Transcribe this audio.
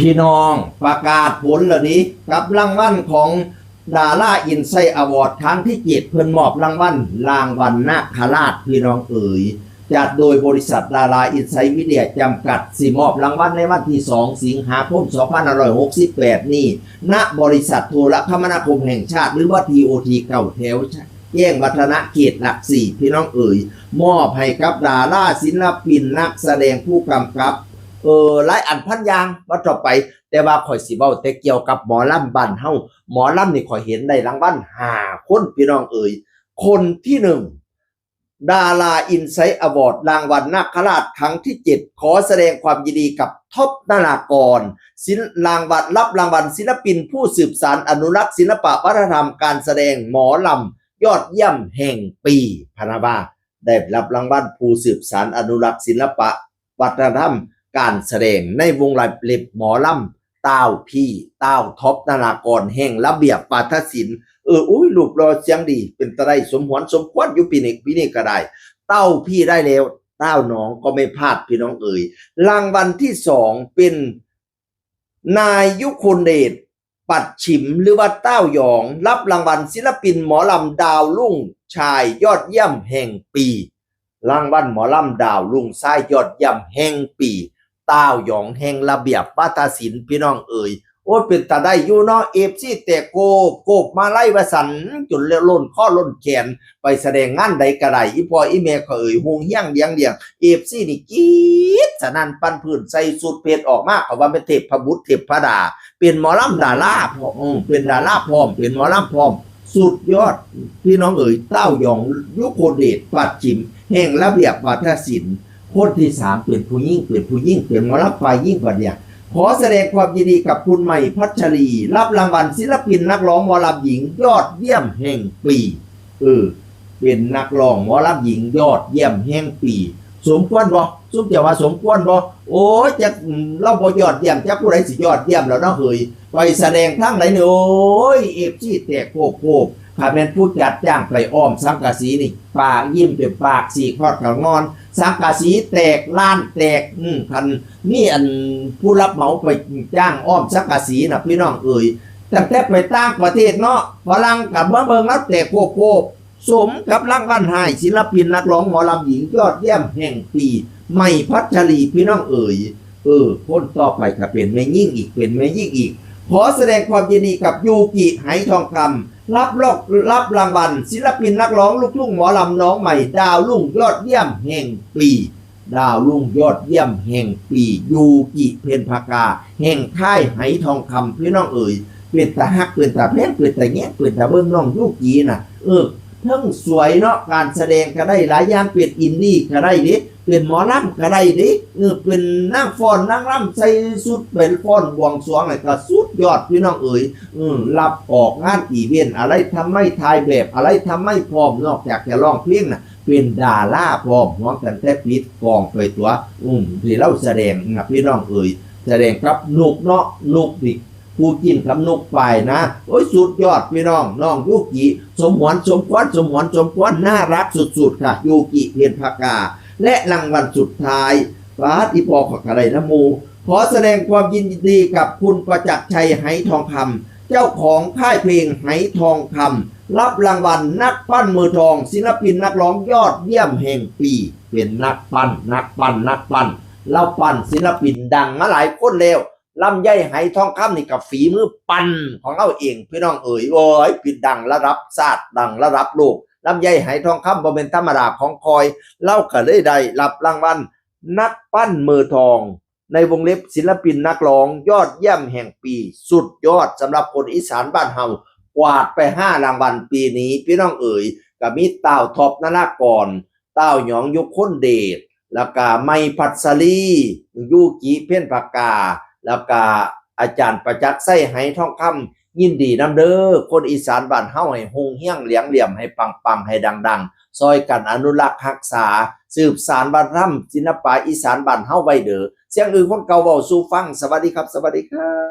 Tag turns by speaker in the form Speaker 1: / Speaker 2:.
Speaker 1: พี่น้องประกาศผลแล้วนี้กับรางวัลของดาราอินไซอวอร์ดครั้งที่เจ็ดเพิ่นมอบรางวัลรางวัลนาคราชพี่น้องเอ๋ยจัดโดยบริษัทดาราอินไซวิเดียจำกัดสิมอบรางวัลในวันที่ 2 สิงหาคม 2568 นี้ ณ บริษัทโทรคมนาคมแห่งชาติหรือว่า TOT เก่าแถวแย่งวัฒนะเขตหลักสี่พี่น้องเอ๋ย มอบให้กับดาราศิลปินนักแสดงผู้กำกับ เออหลายอันพันยางว่าต่อไป แต่ว่าข่อยสิเว้าแต่เกี่ยวกับหมอลำบ้านเฮาหมอลำนี่ข่อยเห็นได้รางวัลหาคนพี่น้องเอ๋ยคนที่หนึ่งดาราอินไซต์อวอร์ดรางวัลนาคราชครั้งที่ 7 ขอแสดงความยินดีกับท็อปนารากรศิลรางวัลรับรางวัลศิลปินผู้สืบสานอนุรักษ์ศิลปะวัฒนธรรมการแสดงหมอลำยอดเยี่ยมแห่งปีพนาบาได้รับรางวัลผู้สืบสานอนุรักษ์ศิลปะวัฒนธรรม การแสดงในวงลายเล็บหมอลำต้าวพี่ต้าวท็อปนารากรแห่งระเบียบปาทศิลป์เอออุ้ยรูปรอเสียงดี เป็นตะไดสมหวนสมควรอยู่ปีนี้ปีนี้ก็ได้ เต้าพี่ได้แล้ว เต้าน้องก็ไม่พลาดพี่น้องเอ่ยรางวัลที่สองเป็นนายยุคนเดชปัดฉิมหรือว่าเต้าหยอง รับรางวัลศิลปินหมอลำดาวรุ่งชายยอดเยี่ยมแห่งปี รางวัลหมอลำดาวรุ่งชายยอดเยี่ยมแห่งปี ต้าหยองแห่งระเบียบวัฒนศิลป์พี่น้องเอ่ยโอ้เป็นตาได้อยู่เนาะเอฟซีแต่โกโกบมาไล่วสันจนเลี้ยล้นข้อล้นแขนไปแสดงงานใดก็ได้อีพออีเมก็เอ่ยหงเฮี้ยงเลี้ยงเลี้ยงเอฟซีนี่กีดสนั่นปันพื้นใส่สูทเพชรออกมาเขาว่าเป็นเทพพบุตรเทพพดา เป็นหมอลำดาราพร้อมเป็นดาราพร้อมเป็นหมอลำพร้อมสุดยอดพี่น้องเอ๋ยเต้าหยองยุคโคเดชปัดจิม แห่งระเบียบวัฒนศิลป์ คนที่สามเป็นผู้ยิ่งเป็นผู้ยิ่งเป็นมอลำฝ่ายยิ่งกว่าเนี่ยขอแสดงความยินดีกับคุณใหม่พัชรี รับรางวัลศิลปินนักร้องหมอลำหญิง ยอดเยี่ยมแห่งปีเออเป็นนักร้องหมอลำหญิง ยอดเยี่ยมแห่งปี สมควรบ่สมจะว่าสมควรบ่โอ้จะเราบ่ยอดเยี่ยมจะผู้ใดสิยอดเยี่ยมแล้วเนาะเฮ้ยไปแสดงทั้งไหนเนโอ้ยเอฟซีแตกโคกโคก ข้าเป็นผู้จัดจ้างไปอ้อมสังกะสีนี่ปากยิ้มเป็นปากสีคอดกับงอน สังกะสีแตกล้านแตกอืมคันนี่อันผู้รับเหมาไปจ้างอ้อมสังกะสีนะพี่น้องเอ่ยตั้งแต่ไปต่างประเทศเนาะฝรั่งกับเมืองเมืองแล้วแตกโคกโคกสมกับรางวัลให้ศิลปินนักร้องหมอลำหญิงยอดเยี่ยมแห่งปีไม่พัชรีพี่น้องเอ่ยเออคนต่อไปก็เป็นแม่ยิ่งอีกเป็นแม่ยิ่งอีกขอแสดงความยินดีกับยูกิไหทองคำ รับรอกรับรางวัล ศิลปินนักร้องลูกทุ่งหมอลำน้องใหม่ ดาวรุ่งยอดเยี่ยมแห่งปี ดาวรุ่งยอดเยี่ยมแห่งปียูกิเพนภากา แห่งค่ายไหทองคำพี่น้องเอ๋ยเป็นตาฮักเป็นตาแพงเป็นตาแง่เป็นตาเบิ้งน้องยูกิน่ะ เออทั้งสวยเนาะการแสดงก็ได้หลายอย่างเป็นอินดี้ก็ได้ดิ เป็นหมอลำก็ได้ดิเออเป็นนางฟอนนางรำใส่สุดเป็นฟอนบวงสรวงอะไรก็สุดยอดพี่น้องเอ๋ยอืมรับออกงานอีเวนต์อะไรทำไม่ทายแบบอะไรทำไม่พร้อมนอกจากจะร้องเพลงน่ะเป็นดาราพร้อมน้องกันแต่ปิดกองไปตัว อืมที่เราแสดงนะพี่น้องเอ่ยแสดงครับนุกเนาะนุกดิผู้กินกับนุกไปนะ โอ้ยสุดยอดพี่น้อง น้องยูกิ สมหวนสมควรสมหวนสมควรน่ารักสุดๆค่ะยูกิเพียนภากา และรางวัลสุดท้ายฟ้าอีปอขอกอะไรนะมู ขอแสดงความยินดีกับคุณประจักษ์ชัยไหทองคำเจ้าของค่ายเพลงไหทองคำรับรางวัลนักปั้นมือทอง ศิลปินนักร้องยอดเยี่ยมแห่งปี เป็นนักปั้น นักปั้น นักปั้นเราปั้นศิลปินดังมาหลายคนแล้วลำไยไหทองคำนี่กับฝีมือปั้นของเราเองพี่น้องเอ๋ยโอ้ยปิดดังระดับชาติดังระดับโลก ลำไยไหทองคำบ่เป็นธรรมดาของคอย เล่าก็เลยได้รับรางวัลนักปั้นมือทอง ในวงเล็บศิลปินนักร้องยอดเยี่ยมแห่งปี สุดยอดสำหรับคนอีสานบ้านเฮากวาดไปห้ารางวัลปีนี้พี่น้องเอ๋ยกับมีเต้าท็อปนารากรเต้าหยองยุคคนเดชแล้วก็ไม่พัสลียูกิเพ่นปากกา แล้วก็อาจารย์ประจักษ์ไส้ไหทองคำ ยินดีน้ำเด้อคนอีสานบ้านเฮาให้ฮงเฮี้ยงเหลียงเหลี่ยมให้ปังปังให้ดัง ๆ ซอยกันอนุรักษ์รักษา สืบสารบ้านร่ำศิลปะอีสานบ้านเฮาไว้เด้อเสียงอื่นคนเก่าเว้าสู่ฟังสวัสดีครับ สวัสดีครับ